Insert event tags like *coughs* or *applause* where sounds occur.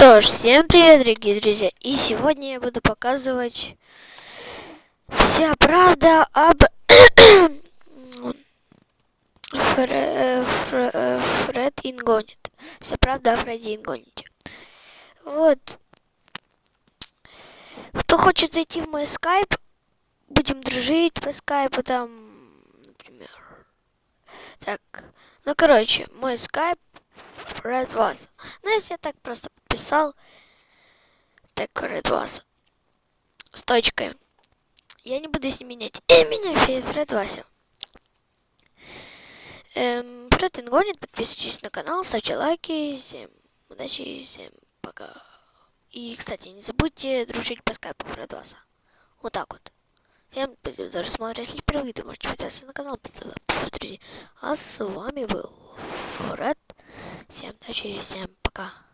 Что ж, всем привет, дорогие друзья! И сегодня я буду показывать вся правда об *coughs* Фре- Фре- Фред Ингонит. Вся правда о Фредди Ингоните. Вот. Кто хочет зайти в мой скайп, будем дружить по скайпу там, например. Так, ну короче, мой скайп Red Вас. Ну, если я так просто писал, так Вас. С точкой. Я не буду с ним менять. И меня Фред Вася. Эм, Фред Ингонит, подписывайтесь на канал, ставьте лайки. Всем удачи, всем пока. И, кстати, не забудьте дружить по скайпу Фред Васа. Вот так вот. Всем спасибо за просмотр. Если впервые, то можете подписаться на канал, подписываться, друзья. А с вами был Фред. Всем удачи всем пока.